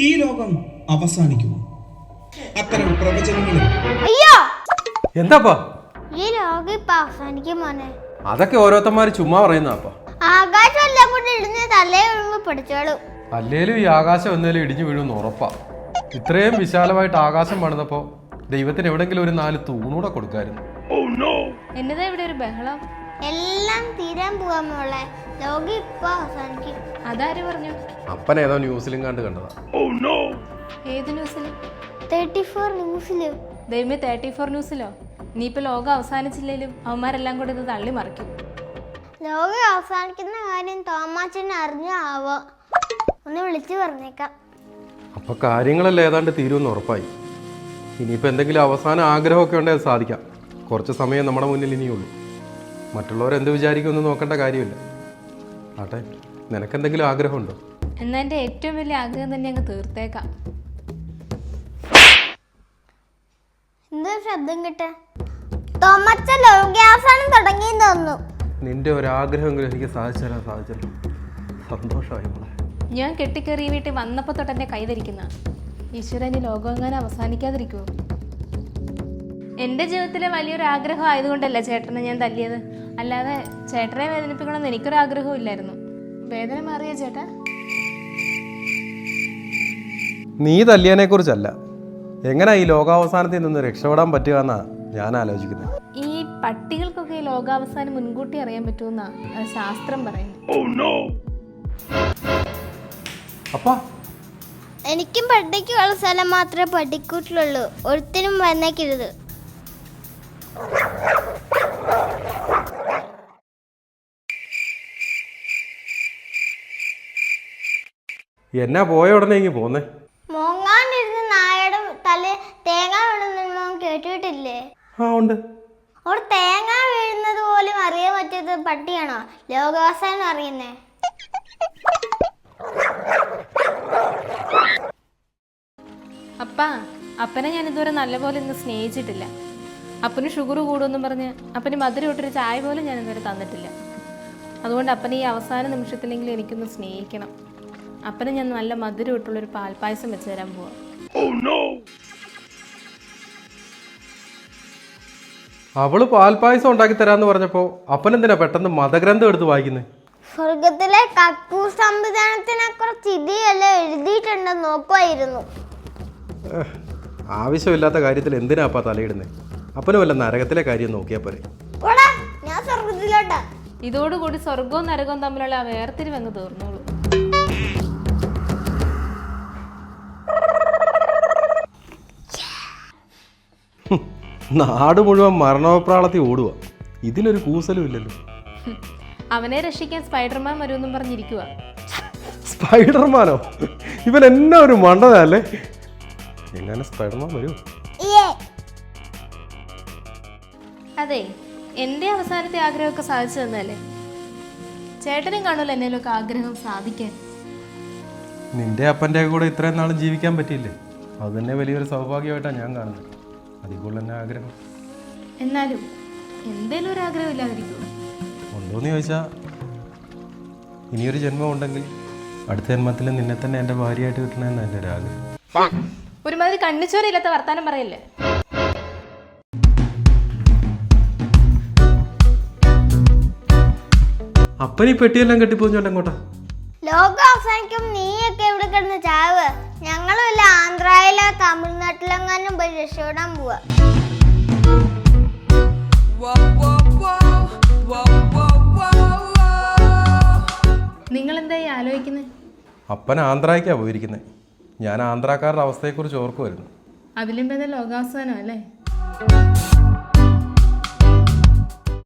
ഈ ലോകം അവസാനിക്കുമോ? അത്തരം പ്രവചനങ്ങളിൽ അയ്യോ! എന്താപ്പാ? ഈ ലോകം ഇപ്പൊ അവസാനിക്കും മോനെ. അതൊക്കെ ഓരോരുത്തന്മാർ ചുമ്മാ പറയുന്നപ്പാ ആകാശം എല്ലാം കൂടി ഇടുന്ന തലേ പഠിച്ചോളൂ അല്ലേലും ഈ ആകാശം എന്നാലും ഇടിഞ്ഞു വീഴുമെന്ന് ഉറപ്പാ. ഇത്രയും വിശാലമായിട്ട് ആകാശം പണിതപ്പോ ദൈവത്തിന് എവിടെങ്കിലും ഒരു നാല് തൂണൂടെ കൊടുക്കായിരുന്നു. എന്നതാ ഇവിടെ ഒരു ബഹളം? എല്ലാം തീരാൻ പോവാ മോളെ. അതാര് പറഞ്ഞു? അപ്പൻ ഏതോ ന്യൂസിലും കണ്ട് കണ്ടതാ. ഏത് ന്യൂസിൽ ന്യൂസിൽ. ദൈവമേ തേർട്ടി ഫോർ ന്യൂസിലോ? ഇനിയിപ്പോൾ ലോകം അവസാനിച്ചില്ലേലും അവന്മാരെല്ലാം കൂടെ ഇത് തള്ളി മറിക്കും. ലോകം അവസാനിക്കുന്ന കാര്യം തോമാച്ചൻ അറിഞ്ഞോ ആവോ? ഒന്ന് വിളിച്ചു പറഞ്ഞേക്കാം. അപ്പൊ കാര്യങ്ങളെല്ലാം ഏതാണ്ട് തീരുമെന്ന് ഉറപ്പായി. ഇനിയിപ്പോൾ എന്തെങ്കിലും അവസാന ആഗ്രഹമൊക്കെ ഉണ്ടെങ്കിൽ സാധിക്കാം. കുറച്ച് സമയം നമ്മുടെ മുന്നിൽ ഇനിയുള്ളൂ. മറ്റുള്ളവരെന്ത് വിചാരിക്കുമെന്ന് നോക്കേണ്ട കാര്യമില്ല. ആട്ടെ നിനക്കെന്തെങ്കിലും ആഗ്രഹമുണ്ടോ? എന്നാ എന്റെ ഏറ്റവും വലിയ ആഗ്രഹം തന്നെ അങ്ങ് തീർത്തേക്കാം. എന്തോ ശബ്ദം കിട്ടെ തോമച്ച ലോകാവസാനം തുടങ്ങിയെന്ന് തോന്നുന്നു. നിന്റെ ഒരാഗ്രഹമെങ്കിലും എനിക്ക് സാധിച്ചു തരാൻ സാധിച്ചല്ലോ സന്തോഷമായി മോളെ. ഞാൻ കെട്ടിക്കേറി ഈ വീട്ടിൽ വന്നപ്പോൾ തൊട്ട് എന്റെ കൈതരിക്കുന്ന ഈശ്വരൻ ഈ ലോകം എങ്ങനെ അവസാനിക്കാതിരിക്കുമോ എന്റെ ജീവിതത്തിലെ വലിയൊരു ആഗ്രഹം ആയതുകൊണ്ടല്ല ചേട്ടനെ ഞാൻ തല്ലിയത്? അല്ലാതെ ചേട്ടനെ വേദനിപ്പിക്കണമെന്ന് എനിക്കൊരു ആഗ്രഹവും ഇല്ലായിരുന്നു വേദന മാറിയ ചേട്ടാ? നീ തല്ലിയനെ കുറിച്ചല്ല എങ്ങനെ ഈ ലോകാവസാനത്തിൽ നിന്ന് രക്ഷപ്പെടാൻ പറ്റുക എന്നാ ഞാൻ ആലോചിക്കുന്നത്. ഈ പട്ടികൾക്കൊക്കെ ഈ ലോകാവസാനം മുൻകൂട്ടി അറിയാൻ പറ്റുമെന്നാ ശാസ്ത്രം പറയുന്നു അപ്പാ. എനിക്കും പട്ടിക്കുള്ള സ്ഥലം മാത്രമേ പട്ടിക്കൂട്ടിലുള്ളൂ. ഒരുത്തിനും വന്നേക്കരുത്. എന്നാ പോയ ഉടനെ ഇങ്ങ് പോന്നേ. മോങ്ങാണ്ടിരുന്ന് നായയുടെ തല തേങ്ങ വീഴുന്ന മോൻ കേട്ടിട്ടില്ലേ? ആ ഉണ്ട്. അവിടെ തേങ്ങ വീഴുന്നത് പോലും അറിയാൻ പറ്റിയത് പട്ടിയാണോ? ലോകാവസാനം അറിയുന്നേ. അപ്പാ അപ്പനെ ഞാൻ ഇതുവരെ നല്ലപോലെ ഇന്ന് സ്നേഹിച്ചിട്ടില്ല. അപ്പന് ഷുഗർ കൂടുമെന്നും പറഞ്ഞ് അപ്പന് മധുരം ഇട്ടൊരു ചായ പോലും ഞാൻ ഇതുവരെ തന്നിട്ടില്ല. അതുകൊണ്ട് അപ്പനെ ഈ അവസാന നിമിഷത്തിലെങ്കിലും എനിക്കൊന്ന് സ്നേഹിക്കണം. അപ്പന് ഞാൻ നല്ല മധുരം ഇട്ടുള്ളൊരു പാൽപ്പായസം വെച്ച് തരാൻ പോവാം. അവൾ പാൽപ്പായസം ഉണ്ടാക്കി തരാന്ന് പറഞ്ഞപ്പോ അപ്പനെന്തിനാ പെട്ടെന്ന് മതഗ്രന്ഥം എടുത്ത് വായിക്കുന്നത് സ്വർഗത്തിലെ കക്കൂ സംവിധാനത്തിനെ കുറിച്ച് ഇതിയല്ലേ എഴുതിയിട്ടുണ്ടെന്ന് നോക്കുമായിരുന്നു ആവശ്യമില്ലാത്ത കാര്യത്തിൽ എന്തിനാ അപ്പ തലയിടുന്നത് അപ്പനും വല്ല നരകത്തിലെ കാര്യം നോക്കിയാ പോരെ. ഞാൻ സ്വർഗത്തിലോട്ടാ. ഇതോടുകൂടി സ്വർഗവും നരകവും തമ്മിലുള്ള ആ വേർതിരിവ് അങ്ങ് തീർന്നോളൂ. നാട് മുഴുവൻ മരണോപ്രാളത്തിൽ ഓടുക ഇതിലൊരു കൂസലും ഇല്ലല്ലോ അവനെ രക്ഷിക്കാൻ സ്പൈഡർമാൻ വരുമെന്നും പറഞ്ഞിരിക്കുക സ്പൈഡർമാനോ? ഇവൻ എന്നാ ഒരു മണ്ടതല്ലേ എങ്ങനെ സ്പൈഡർമാൻ വരൂ? ഏ അതെ എന്റെ അവസാനത്തെ ആഗ്രഹമൊക്കെ സാധിച്ചു തന്നല്ലേ ചേട്ടനും കാണുമല്ലോ എന്നേലൊക്കെ ആഗ്രഹം സാധിക്കാൻ. നിന്റെ അപ്പന്റെ കൂടെ ഇത്രയും നാളും ജീവിക്കാൻ പറ്റിയില്ലേ? അത് തന്നെ വലിയൊരു സൗഭാഗ്യമായിട്ടാണ് ഞാൻ കാണുന്നത്. അതിൽ കൂടുതൽ തന്നെ ആഗ്രഹം? എന്നാലും എന്തേലും ഒരു ആഗ്രഹം ഇല്ലാതിരിക്കുമോ ഉണ്ടോയെന്ന് ചോദിച്ചാൽ ഇനിയൊരു ജന്മം ഉണ്ടെങ്കിൽ അടുത്ത ജന്മത്തിൽ നിന്നെ തന്നെ എന്റെ ഭാര്യയായിട്ട് കിട്ടണമെന്ന് എന്റെ ഒരു ആഗ്രഹം. ഒരുമാതിരി കണ്ണിച്ചോരയില്ലാത്ത വർത്താനം പറയല്ലേ? അപ്പനീ പെട്ടിയെല്ലാം കെട്ടിപ്പോഞ്ഞോണ്ട് എങ്ങോട്ടാ ലോകം അവസാനിക്കും നീയൊക്കെ ഇവിടെ കിടന്ന് ചാവ്. ഞങ്ങളും ഇല്ല ആന്ധ്രയിലോ തമിഴ്നാട്ടിലെങ്ങാനും പോയി രക്ഷപ്പെടാൻ പോവാ. നിങ്ങൾ എന്തായി ആലോചിക്കുന്നത് അപ്പൻ ആന്ധ്രയ്ക്കാണ് പോയിരിക്കുന്നത് ഞാൻ ആന്ധ്രാക്കാരുടെ അവസ്ഥയെക്കുറിച്ച് ഓർക്കുമായിരുന്നു അതിലും ഭേദം ലോകാവസാനം അല്ലേ?